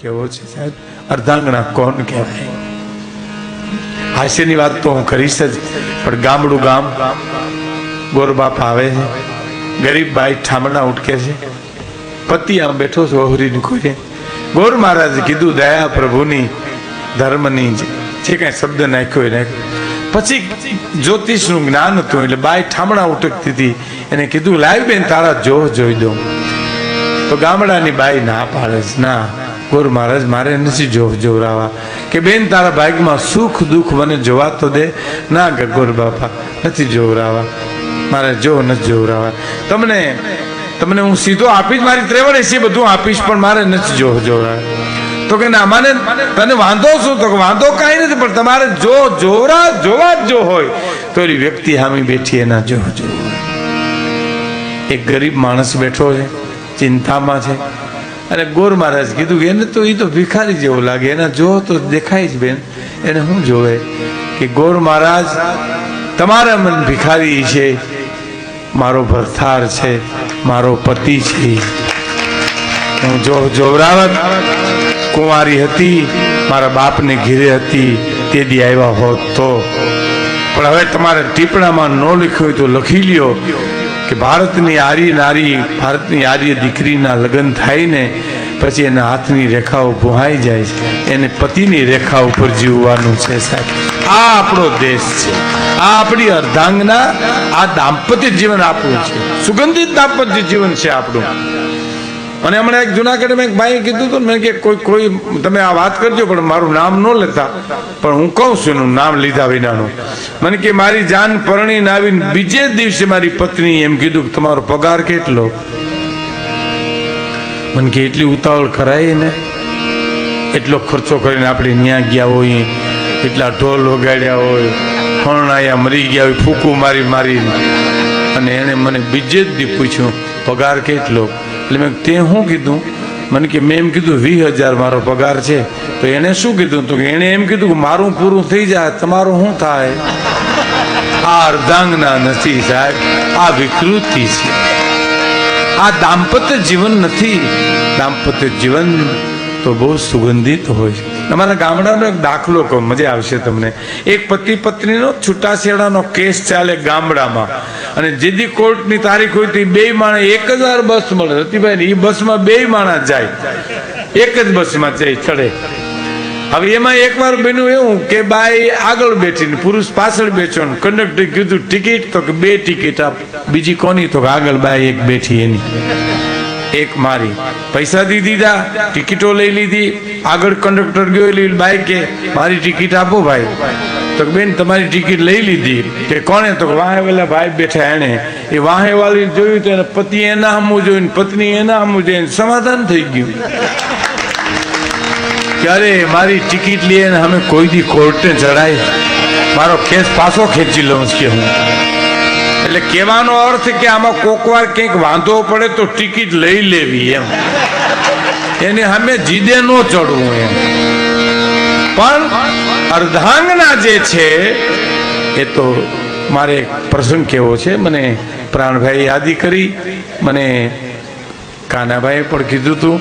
કેવો છે સાહેબ અર્ધાંગણા કોણ કહેવાય? હાસ્યની વાત તો હું કરીશ જ, પણ ગામડું ગામ ગોરબાપ આવે છે, ગરીબ ભાઈ ઠામણા ઉટકે છે, પતિ આમ બેઠો છે, ઓહરીને કોઈ ગોર મહારાજે કીધું, દયા પ્રભુની ધર્મની જે કઈ શબ્દ નાખ્યો એ નાખ્યો પછી જ્યોતિષનું જ્ઞાન હતું, એટલે બાઈ ઠામણા ઉટકતી હતી. એને કીધું લાવી બેન, તારા જોહ જોઈ દો તો ગામડાની બાઈ ના પાડે ના ગોર મહારાજ, મારે નથી જોવ જોવરાવા કે બેન, તારા ભાગમાં સુખ દુઃખ મને જોવા તો દે. ના કે ગોર બાપા, નથી જોવરાવા. મારે જો નથી જોવરાવા. તમને તમને હું સીધો આપીશ, મારી ત્રેવડ એસી બધું આપીશ, પણ મારે નથી જો જોવરાવા. તો કે ના, મને તને વાંધો શું? તો વાંધો કાંઈ નથી, પણ તમારે જો જોરા જોવા જ જો હોય, તો એ વ્યક્તિ હામી બેઠી એના જો જો. એક ગરીબ માણસ બેઠો છે, ચિંતામાં છે. અને ગોર મહારાજ કીધું એને તો એ તો ભિખારી જેવો લાગે. એને જો તો દેખાય જ બેન. એને શું જોવે? કે ગોર મહારાજ, તમારા મન ભિખારી છે. મારો ભરથાર છે. મારો પતિ છે. હું જો જોવરાવત કુંવારી હતી. મારા બાપને ઘીરે હતી. તે દી આવ્યા હોત તો. પણ હવે તમારે ટીપણામાં ન લખ્યું હોય તો લખી લ્યો. કે ભારતની આર્ય નારી ભારતની આર્ય દીકરીના લગ્ન થાય ને પછી એના હાથની રેખાઓ ભોહાઈ જાય છે. એને પતિની રેખા ઉપર જીવવાનું છે સાહેબ. આ આપણો દેશ છે. આ આપણી અર્ધાંગના આ દાંપત્ય જીવન આપણું છે. સુગંધિત દાંપત્ય જીવન છે આપણું. અને હમણાં એક જુનાગઢમાં એક ભાઈએ કીધું ને, મેં કે કોઈ કોઈ, તમે આ વાત કરજો, પણ મારું નામ ન લેતા. પણ હું કહું છું એનું નામ લીધા વિનાનું. મને કે, મારી જાન પરણીને આવીને બીજે દિવસે મારી પત્ની એમ કીધું કે, તમારો પગાર કેટલો? મને કે, એટલી ઉતાવળ કરાય ને. એટલો ખર્ચો કરીને આપણે ન્યા ગયા હોય, એટલા ઢોલ વગાડ્યા હોય ફણાયા મરી ગયા હોય, ફૂકું મારી મારી. અને એણે મને બીજે જ દી પૂછ્યું, પગાર કેટલો? એટલે મેં તે શું કીધું? મને કે, મેં એમ કીધું, વીસ હજાર મારો પગાર છે. તો એને શું કીધું? તો એણે એમ કીધું કે, મારું પૂરું થઈ જાય, તમારું શું થાય? આ અર્ધાંગના નથી સાહેબ, આ વિકૃતિ છે. આ દાંપત્ય જીવન નથી. દાંપત્ય જીવન તો બહુ સુગંધિત હોય છે. અમારા ગામડાનો એક દાખલો કહો, મજા આવશે તમને. એક પતિ પત્નીનો છૂટાછેડાનો કેસ ચાલે ગામડામાં. અને જેદી કોર્ટની તારીખ હોય તો બે માણસ, એક જ વાર બસ મળે. રતિભાઈ એ બસમાં બે માણસ જાય. એક જ બસમાં જાય, ચડે. હવે એમાં એકવાર બન્યું એવું કે બાઈ આગળ બેઠી પુરુષ પાછળ બેઠો કંડક્ટર કીધું ટિકિટ તો કે બે ટિકિટ આપ. બીજી કોની તો કે આગળ બાઈ એક બેઠી એની. એક મારી. પૈસા દી દીધા, ટિકિટો લઈ લીધી, આગળ કંડક્ટર ગયો, એટલે બાઈ કે મારી ટિકિટ આપો ભાઈ. તો બેન, તમારી ટિકિટ લઈ લીધી. કે, કોણે? તો કે, વાહે વેલા ભાઈ બેઠા એને એ વાહે વાળી જોયું તો એને પતિ એના હમું જોયું પત્ની એના હમું જોઈને સમાધાન થઈ ગયું. ક્યારે મારી ટિકિટ લઈએ અમે કોઈ દી કોર્ટે ચડાય મારો કેસ પાછો ખેંચી લઉં કે હું. એટલે કહેવાનો અર્થ કે આમાં કોકવાર કંઈક વાંધો પડે તો ટિકિટ લઈ લેવી એમ. એને સામે જીદે ન ચડવું એમ. પણ અર્ધાંગના જે છે, એ તો મારે એક પ્રસંગ કેવો છે, મને પ્રાણભાઈ યાદી કરી, મને કાનાભાઈએ પણ કીધું હતું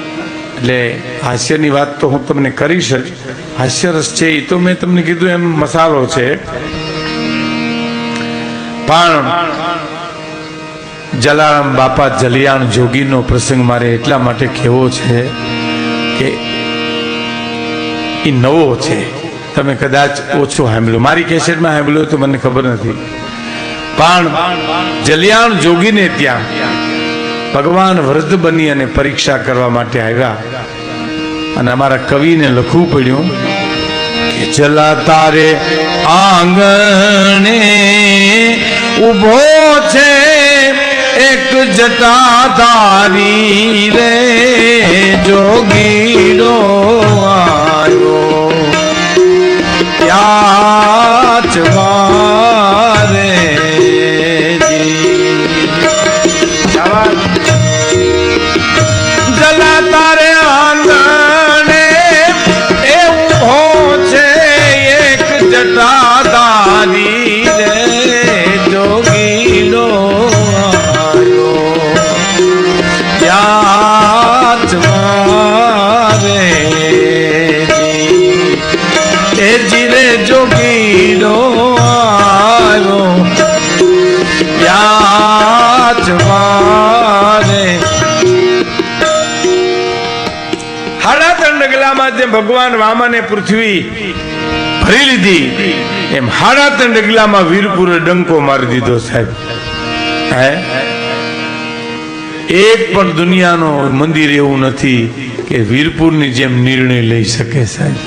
એટલે હાસ્યની વાત તો હું તમને કરીશ જ. હાસ્યરસ છે એ તો મેં તમને કીધું એમ મસાલો છે. પણ જલારામ બાપા જલિયાણ જોગીનો પ્રસંગ મારે એટલા માટે કહેવો છે કે એ નવો છે. તમે કદાચ ઓછો સાંભળ્યો. મારી કેસેટમાં સાંભળ્યો તો મને ખબર નથી. પણ જલિયાણ જોગીને ત્યાં ભગવાન વૃદ્ધ બની અને પરીક્ષા કરવા માટે આવ્યા. અને અમારા કવિને લખવું પડ્યું. જલા તારે આંગણે ઊભો છે એક જટાધારી રે જોગીડો આવ્યો. યાદમાં રે એ જીરે જોગીડો રે હાડા ડગલામાં જે ભગવાન વામને પૃથ્વી ભરી લીધી, એમ હાડા ત્રણ ડગલામાં વીરપુરે ડંકો મારી દીધો સાહેબ. હે? એક પણ દુનિયાનો મંદિર એવું નથી કે વીરપુરની જેમ નિર્ણય લઈ શકે સાહેબ.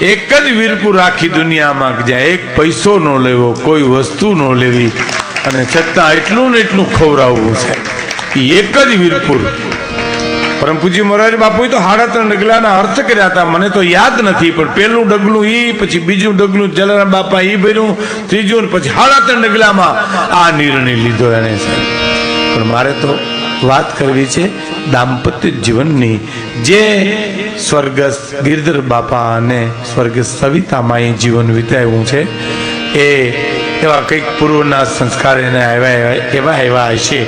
એક જ વીરપુર આખી દુનિયામાં જ્યાં એક પૈસો ન લેવો, કોઈ વસ્તુ ન લેવી, અને છતાં એટલું ને એટલું ખવડાવવું છે. એ એક જ વીરપુર. પરમ પૂજ્ય મોરારી બાપુએ તો હાડા ત્રણ ડગલાના અર્થ કર્યા હતા. મને તો યાદ નથી, પણ પેલું ડગલું ઈ, પછી બીજું ડગલું જલારામ બાપા ઈ ભર્યું ત્રીજું પછી હાડા ત્રણ ડગલામાં આ નિર્ણય લીધો એને સાહેબ. પણ મારે તો વાત કરવી છે દાંપત્ય જીવનની. જે સ્વર્ગસ્થ ગિરધર બાપા અને સ્વર્ગસ્થ એ જીવન વિતાવ્યું છે, એ એવા કંઈક પૂર્વના સંસ્કાર એને આવ્યા એવા એવા હશે,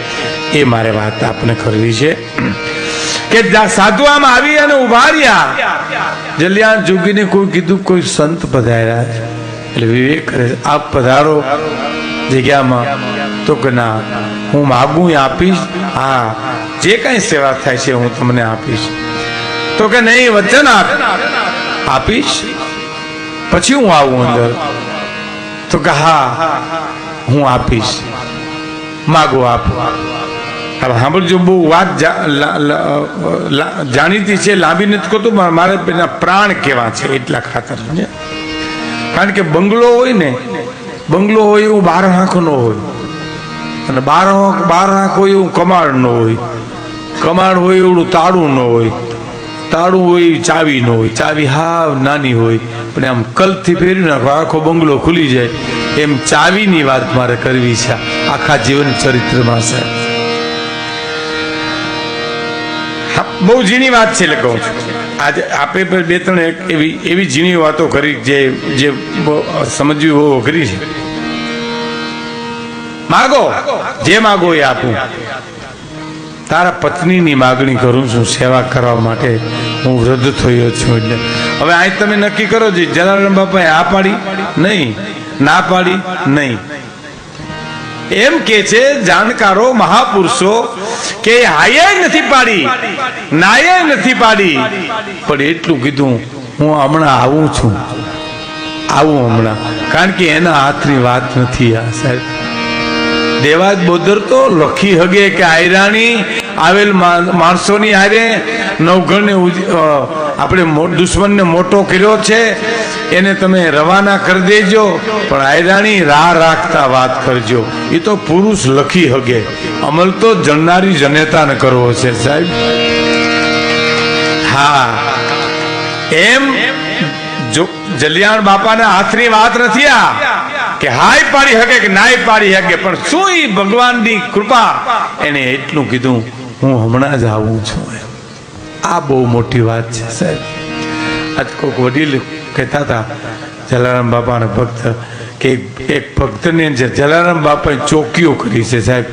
એ મારે વાત આપને કરવી છે. કે સાધવામાં આવી અને ઊભા રહ્યા. જલિયાન જોગીને કોઈ કીધું કોઈ સંત પધાર્યા એટલે વિવેક કરે આપ પધારો જગ્યામાં. તો કે ના, હું માગું એ આપીશ, હા, જે કાંઈ સેવા થાય છે હું તમને આપીશ. તો કે નહીં વચન આપ, આપીશ? પછી હું આવું અંદર. તો કે હા, હું આપીશ. માગો આપો. હવે સાંભળજો, બહુ વાત જાણીતી છે, લાંબી નથી કહું મારે પેલા પ્રાણ કેવા છે એટલા ખાતર કારણ કે બંગલો હોય ને, બંગલો હોય એવું બાર ન હોય. અને બાર બાર આંખ હોય એવું કમાડ ન હોય. કમાડ હોય એવું તાળું ન હોય. તાળું હોય ચાવી ન હોય. ચાવી હાવ નાની હોય. પણ આમ કલથી ફેરવી નાખો, આખો બંગલો ખુલી જાય. એમ ચાવીની વાત મારે કરવી છે. આખા જીવન ચરિત્રમાં છે. બહુ ઝીણી વાત છે એટલે કહું આજે આપે પણ બે ત્રણ એવી એવી ઝીણી વાતો કરી જે જે સમજવી બહુ અઘરી છે. માગો? જે માગો એ આપું. તારા પત્નીની માગણી કરું છું સેવા કરવા માટે. હું વૃદ્ધ થયો છું એટલે. હવે અહીં તમે નક્કી કરો જે જલારામ બાપાએ આ પાડી? નહીં. ના પાડી? નહીં. એમ કે છે, જાણકારો, મહાપુરુષો, કે હાયે નથી પાડી, નાયે નથી પાડી. પણ એટલું કીધું, હું હમણાં આવું છું. આવું હમણાં. કારણ કે એના હાથની વાત નથી આ સાહેબ. દેવાજ બોદર તો લખી હગે કે આયરાણી આવેલ માણસોની હારે નવઘણને આપણે દુશ્મનને મોટો કર્યો છે, એને તમે રવાના કરી દેજો, પણ આયરાણી રાહ રાખતા વાત કરજો. એ તો પુરુષ લખી હગે. અમલ તો જણનારી જનેતાને કરવો છે, સાહેબ. હા. એમ જો જલિયાણ બાપાના હાથની વાત નથી આ. કે હાય પાડી શકે કે નાય પાડી શકે પણ શું એ ભગવાનની કૃપા. એને એટલું કીધું, હું હમણાં જ આવું છું આ બહુ મોટી વાત છે, સાહેબ. આજ કોઈક વડીલ કહેતા હતા, જલારામ બાપાના ભક્ત, કે એક- ભક્તને જે જલારામ બાપાએ ચોકીઓ કરી છે, સાહેબ.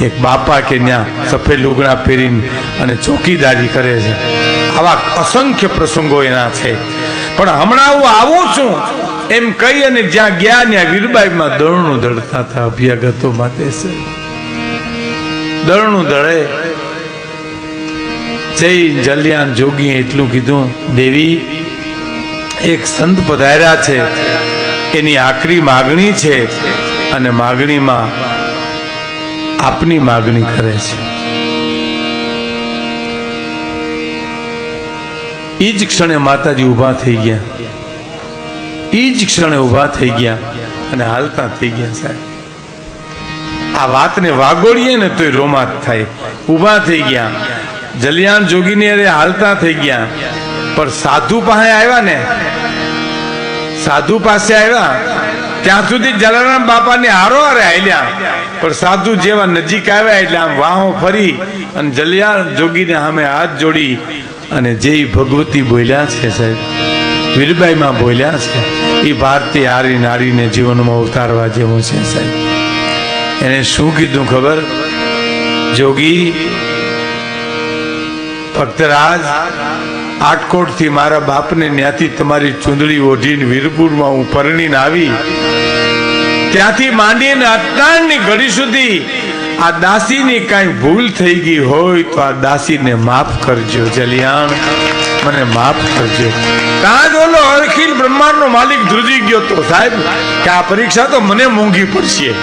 એક બાપા કે ત્યાં સફેદ લુગડા પહેરીને અને ચોકીદારી કરે છે. આવા અસંખ્ય પ્રસંગો એના છે. પણ હમણાં હું આવું છું. એમ કહી અને જ્યાં ગયા ત્યાં વીરબાઈમાં દળનું ધડતા હતા અભ્યાગતો માટે છે. દળનું દળે જય જલ્યાન જોગીએ એટલું કીધું, દેવી, એક સંત પધાર્યા છે. એની આખરી માગણી છે અને માગણીમાં આપની માગણી કરે છે. એ જ ક્ષણે માતાજી ઊભા થઈ ગયા. એ જ ક્ષણે ઊભા થઈ ગયા અને હાલતા થઈ ગયા સાહેબ. આ વાતને વાગોળીએ ને તોય રોમાંચ થાય. ઊભા થઈ ગયા. જલિયાન જોગીની અરે હાલતા થઈ ગયા. પણ સાધુ પાસે આવ્યા ને? સાધુ પાસે આવ્યા. ત્યાં સુધી જલારામ બાપાને હારો હારે હાલ્યા. પણ સાધુ જેવા નજીક આવ્યા એટલે આમ વાહો ફરી અને જલિયાણ જોગીને સામે હાથ જોડી અને જે ભગવતી બોલ્યા છે સાહેબ. વીરબાઈમાં બોલ્યા છે એ ભારતીય હારી નારીને જીવનમાં ઉતારવા જેવું છે સાહેબ. એને શું કીધું ખબર? જોગી, ભક્તરાજ આટકોટથી મારા બાપને ત્યાંથી તમારી ચૂંદડી ઓઢીને વીરપુરમાં હું પરણીને આવી. ત્યાંથી માંડીને અત્યારની ઘડી સુધી આ દાસીની કાંઈ ભૂલ થઈ ગઈ હોય તો આ દાસીને માફ કરજો, જલિયાણ. મને માફ કરજો. કાં ઓલો અખિલ બ્રહ્માંડનો માલિક ધ્રુજી ગયો તો? સાહેબ, કે આ પરીક્ષા તો મને મોંઘી પડશે.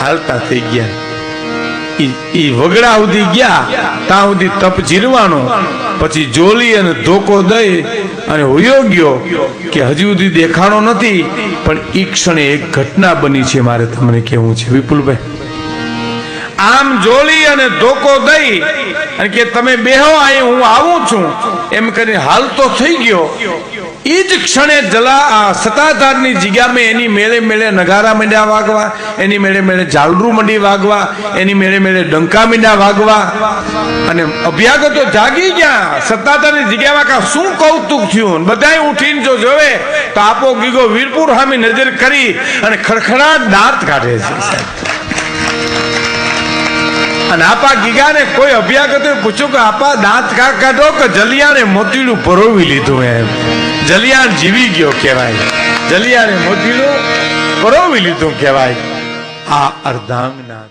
હાલતા થઈ ગયા. ઈ- વગડા સુધી ગયા. ત્યાં સુધી તપ જીરવાનો. પછી જોલી અને ધોકો દઈ અને હોયો ગયો કે હજી સુધી દેખાણો નથી, પણ ઈ ક્ષણે એક ઘટના બની છે મારે તમને કેવું છે. વિપુલભાઈ. આમ જોલી અને ધોકો દઈ અને કે તમે બેહો, અહીં હું આવું છું. એમ કરીને હાલ તો થઈ ગયો. એ જ ક્ષણે જલા સતાધારની જગ્યામાં એની મેળે મેળે નગારા મંડ્યા વાગવા, એની મેળે મેળે ઝાલરું મંડી વાગવા, એની મેળે મેળે ડંકા મીંડા વાગવા. અને અભ્યાગતો જાગી ગયા. સત્તાધારની જગ્યામાં કા શું કૌતુક થયું? બધાય ઉઠીને જો જોવે, તો આપો ગીગો વીરપુર સામે નજર કરી અને ખડખડાટ દાંત કાઢે છે અને આપા ગીગાને કોઈ અભ્યાગત પૂછ્યું કે આપા દાંત કા કાઢો કે જલિયાને મોતીડું પરોવી લીધું એમ? જલિયાણ જીવી ગયો કહેવાય. જલિયાને મોતીડું પરોવી લીધું કહેવાય. આ અર્ધાંગના